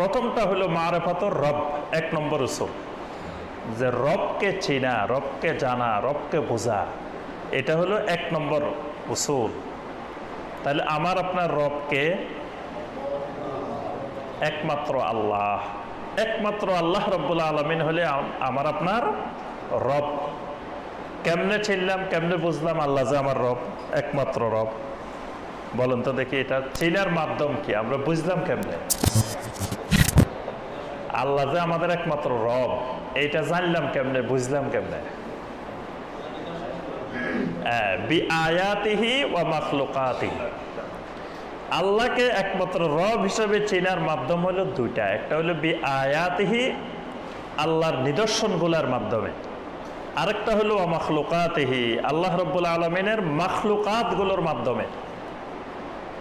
প্রথমটা হলো মারেফাতর রব, এক নম্বর উসুল। যে রবকে চেনা, রবকে জানা, রবকে বোঝা, এটা হলো এক নম্বর উসুল। তাহলে আমার আপনার রবকে একমাত্র আল্লাহ। একমাত্র আল্লাহ রব্বুল আলমিন হলে আমার আপনার রব। কেমনে চিনলাম, কেমনে বুঝলাম আল্লাহ যে আমার রব, একমাত্র রব। বলেন তো দেখি এটা চিনার মাধ্যম কি? আমরা বুঝলাম কেমনে? আল্লাহ যে আমাদের একমাত্র রব এইটা জানলাম কেমনে বুঝলাম কেমনে? হ্যাঁ, আল্লাহকে একমাত্র রব হিসেবে চেনার মাধ্যম হলো দুইটা। একটা হলো বি আয়াতিহি আল্লাহর নিদর্শনগুলোর মাধ্যমে। আরেকটা হলো মাখলুকাতিহি আল্লাহ রব্বুল আলমিনের মাখলুকাতগুলোর মাধ্যমে।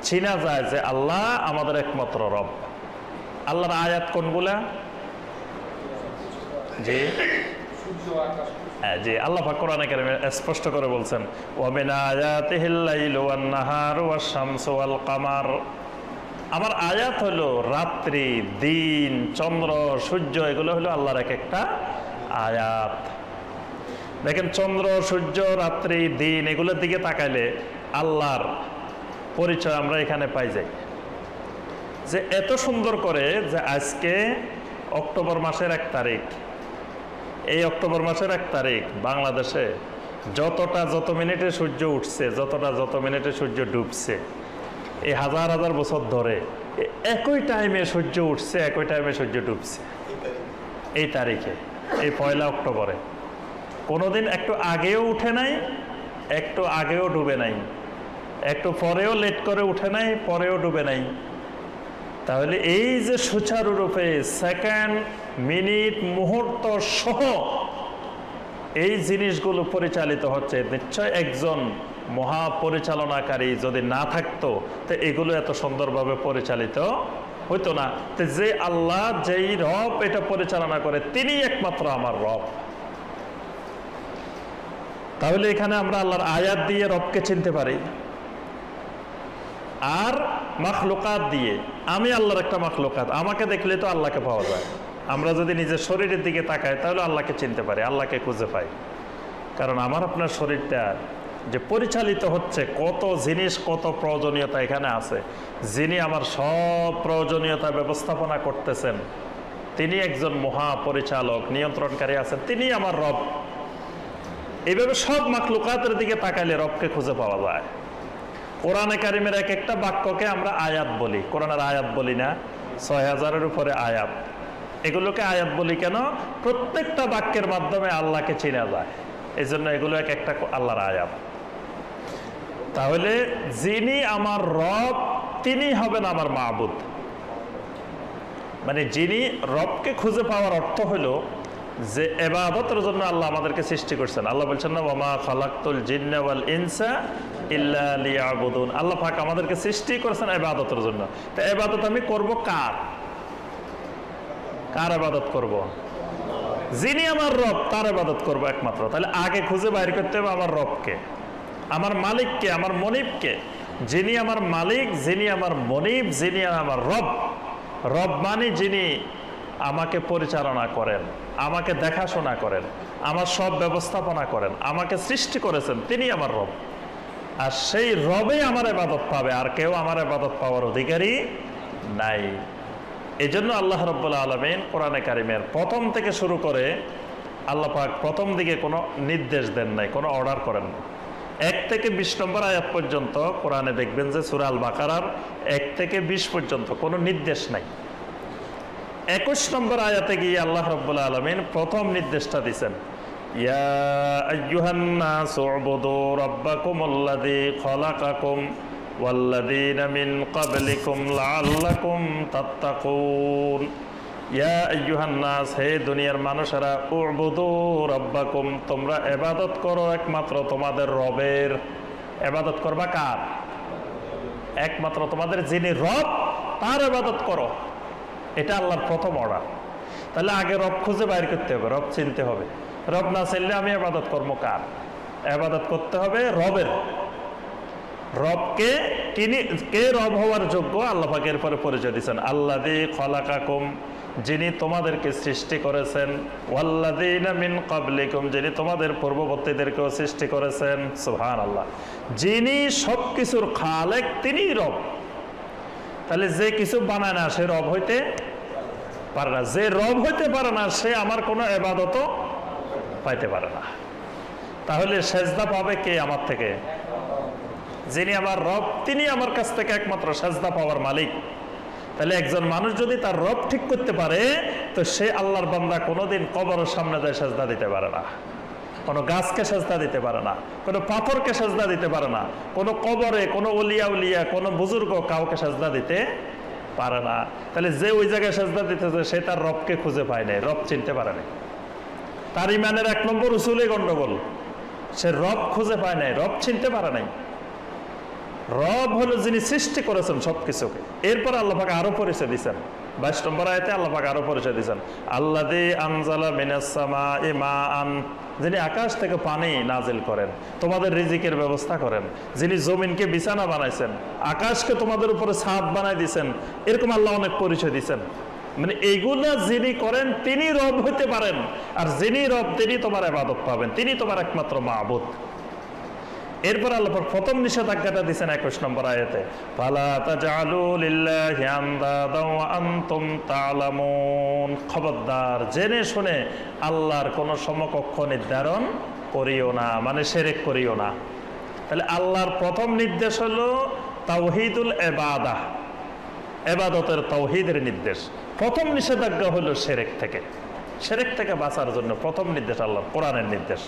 চিনা যায় যে আল্লাহ আমাদের একমাত্র রব। আল্লাহর আয়াত কোনগুলা? জি। হ্যাঁ, জি আল্লাহ পাক কোরআনে স্পষ্ট করে বলছেন ওয়া মিন আয়াতিহিল লাইলু ওয়ান নাহারু ওয়াশ শামসু কামার। আমার আয়াত হলো রাত্রি দিন চন্দ্র সূর্য এগুলো হলো আল্লাহর এক একটা আয়াত। দেখেন চন্দ্র সূর্য রাত্রি দিন এগুলোর দিকে তাকাইলে আল্লাহর পরিচয় আমরা এখানে পাই যাই। যে এত সুন্দর করে যে আজকে অক্টোবর মাসের এক তারিখ এই অক্টোবর মাসের এক তারিখ, বাংলাদেশে যতটা যত মিনিটে সূর্য উঠছে, যতটা যত মিনিটে সূর্য ডুবছে, এই হাজার হাজার বছর ধরে একই টাইমে সূর্য উঠছে, একই টাইমে সূর্য ডুবছে। এই তারিখে, এই পয়লা অক্টোবরে। কোনোদিন একটু আগেও উঠে নাই, একটু আগেও ডুবে নাই। একটু পরেও লেট করে উঠে নাই, পরেও ডুবে নাই। তাহলে এই যে সুচারুরূপে সেকেন্ড মিনিট মুহূর্ত সহ এই জিনিসগুলো পরিচালিত হচ্ছে। নিশ্চয় একজন মহাপরিচালনাকারী যদি না থাকতো, তো এগুলো এত সুন্দরভাবে পরিচালিত হইতো না। তো যে আল্লাহ যেই রব এটা পরিচালনা করে, তিনি একমাত্র আমার রব। তাহলে এখানে আমরা আল্লাহর আয়াত দিয়ে রবকে চিনতে পারি। আর মাখলুকাত দিয়ে। আমি আল্লাহর একটা মাখলুকাত। আমাকে দেখলে তো আল্লাহকে পাওয়া যায়। আমরা যদি নিজের শরীরের দিকে তাকাই, তাহলে আল্লাহকে চিনতে পারি, আল্লাহকে খুঁজে পাই। কারণ আমার আপনার শরীরটা যে পরিচালিত হচ্ছে, কত জিনিস, কত প্রয়োজনীয়তা এখানে আছে। যিনি আমার সব প্রয়োজনীয়তা ব্যবস্থাপনা করতেছেন, তিনি একজন মহা পরিচালক নিয়ন্ত্রণকারী আছেন, তিনি আমার রব। এইভাবে সব মাখলুকাতের দিকে তাকাইলে রবকে খুঁজে পাওয়া যায়। কোরআনে কারিমের এক একটা বাক্যকে আমরা আয়াত বলি। কোরআনের আয়াত বলি না, ছয় হাজারের উপরে আয়াত। এগুলোকে আয়াত বলি কেন? প্রত্যেকটা বাক্যের মাধ্যমে আল্লাহকে চেনা যায়। এই জন্য এগুলো এক একটা আল্লাহর আয়াত। তাহলে যিনি আমার রব, তিনি হবেন আমার মাহবুদ মানে যিনি রবকে খুঁজে পাওয়ার অর্থ হলো যে এবাদতের জন্য আল্লাহ আমাদেরকে সৃষ্টি করছেন। আল্লাহ বলছেন না ওমা খালাক্তুল জিন্না ওয়াল ইনসা ইল্লা আল্লাহ আমাদেরকে সৃষ্টি করেছেন এবাদতের জন্য। তো এবাদত আমি করব কার? কার আবাদত করব? যিনি আমার রব, তার আবাদত করব একমাত্র। তাহলে আগে খুঁজে বাইর করতে হবে আমার রবকে। আমার মালিককে, আমার মনিবকে। যিনি আমার মালিক, যিনি আমার মনিব, যিনি আমার রব। রব মানে যিনি আমাকে পরিচালনা করেন, আমাকে দেখাশোনা করেন, আমার সব ব্যবস্থাপনা করেন, আমাকে সৃষ্টি করেছেন, তিনি আমার রব। আর সেই রবে আমার এবাদত পাবে, আর কেউ আমার এবাদত পাওয়ার অধিকারী নাই। এই জন্য আল্লাহ রব্বুল্লা আলমিন কোরআনে কারিমের প্রথম থেকে শুরু করে আল্লাহ পাক প্রথম দিকে কোনো নির্দেশ দেন নাই, কোনো অর্ডার করেন এক থেকে বিশ নম্বর আয়াত পর্যন্ত কোরআনে দেখবেন যে সুরাল বাকারার এক থেকে বিশ পর্যন্ত কোনো নির্দেশ নাই। একুশ নম্বর আয়াতে গিয়ে আল্লাহ রব্বুল্লা আলমিন প্রথম নির্দেশটা রাব্বাকুম তোমরা এবাদত করো একমাত্র তোমাদের রবের। এবাদত করবা কার? একমাত্র তোমাদের যিনি রব, তার এবাদত করো। এটা আল্লাহর প্রথম অর্ডার তাহলে আগে রব খুঁজে বাইর করতে হবে, রব চিনতে হবে। রব না চিনলে আমি আবাদত কর্ম কার? আবাদত করতে হবে রবের। রবকে তিনি, কে রব হওয়ার যোগ্য? আল্লাহ পাকের পরে পরিচয় দিচ্ছেন আল্লাহ দি খলাকাকুম, যিনি তোমাদেরকে সৃষ্টি করেছেন। মিন কাবলিকুম যিনি তোমাদের পূর্ববর্তীদেরকেও সৃষ্টি করেছেন। সুবহান আল্লাহ যিনি সব কিছুর খালেক তিনি রব। তাহলে যে কিছু বানায় না, সে রব হইতে পারে না। যে রব হইতে পারে না, সে আমার কোনো এবাদত পাইতে পারে না। তাহলে সেজদা পাবে কে আমার থেকে? যিনি আমার রব তিনি আমার কাছ থেকে একমাত্র সেজদা পাওয়ার মালিক। তাহলে একজন মানুষ যদি তার রব ঠিক করতে পারে, তো সে আল্লাহর বান্দা কোনোদিন কবরের সামনে যায় সেজদা দিতে পারে না। কোনো গাছকে সেজদা দিতে পারে না, কোনো পাথরকে সেজদা দিতে পারে না, কোনো কবরে কোনো উলিয়া উলিয়া, কোনো বুজুর্গ কাউকে সেজদা দিতে পারে না। তাহলে যে ওই জায়গায় সেজদা দিতেছে, সে তার রবকে খুঁজে পায় নাই, রব চিনতে পারে নাই। তার ইমানের এক নম্বর উসুলে গণ্ডগোল সে রব খুঁজে পায় নাই, রব চিনতে পারে নাই। রব হলো যিনি সৃষ্টি করেছেন সবকিছুকে। এরপর আল্লাহাকে আরও পরিচয় দিচ্ছেন বাইশ নম্বর আয়তে আল্লাহাকে আরও পরিচয় আল্লাহ দে আনজালা মিনাসমা ইমা আন যিনি আকাশ থেকে পানি নাজিল করেন, তোমাদের রিজিকের ব্যবস্থা করেন, যিনি জমিনকে বিছানা বানাইছেন, আকাশকে তোমাদের উপরে ছাদ বানাই দিছেন এরকম আল্লাহ অনেক পরিচয় দিচ্ছেন মানে এইগুলা যিনি করেন, তিনি রব হইতে পারেন, আর যিনি রব, তিনি তোমার আবাদত পাবেন, তিনি তোমার একমাত্র মাহবুদ এরপর আল্লাহ পাক প্রথম নিষেধাজ্ঞাটা দিচ্ছেন একুশ নম্বর আয়াতে খবরদার, জেনে শুনে আল্লাহর কোনো সমকক্ষ নির্ধারণ করিও না মানে শিরক করিও না। তাহলে আল্লাহর প্রথম নির্দেশ হলো তাওহীদুল ইবাদা এবাদতের তৌহিদের নির্দেশ। প্রথম নিষেধাজ্ঞা হলো সেরেক থেকে। সেরেক থেকে বাঁচার জন্য প্রথম নির্দেশ আল্লাহ কোরআনের নির্দেশ।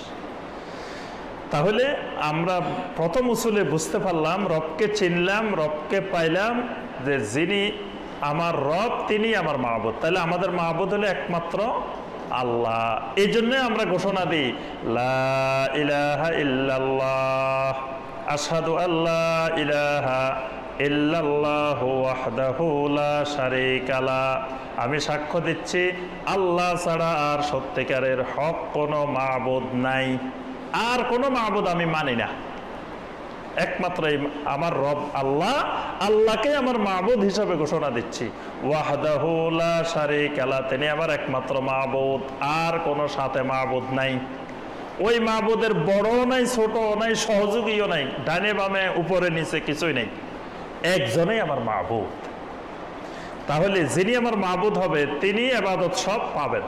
তাহলে আমরা প্রথম উসুলে বুঝতে পারলাম, রবকে চিনলাম, রবকে পাইলাম যে যিনি আমার রব, তিনি আমার মাহবুদ। তাহলে আমাদের মাহবুদ হলে একমাত্র আল্লাহ। এই জন্য আমরা ঘোষণা দিই ইলাহা আশহাদু আল্লাহ ইলাহা আমি সাক্ষ্য দিচ্ছি, আল্লাহ ছাড়া আর সত্যিকারের হক কোনো মাবুদ নাই। আর কোনো মাবুদ আমি মানি না। একমাত্র আমার রব আল্লাহ, আল্লাহকে আমার মাহবুদ হিসাবে ঘোষণা দিচ্ছি। ওয়াহদাহু লা শারীকা তিনি আমার একমাত্র মাহবুদ, আর কোনো সাথে মাহবুদ নাই। ওই মাহবুদের বড় নাই ছোট নাই, সহযোগীও নাই, ডানে বামে, উপরে, নিচে কিছুই নেই। একজনেই আমার মাহবুদ। তাহলে যিনি আমার মাহবুদ হবে, তিনি আবাদত সব পাবেন।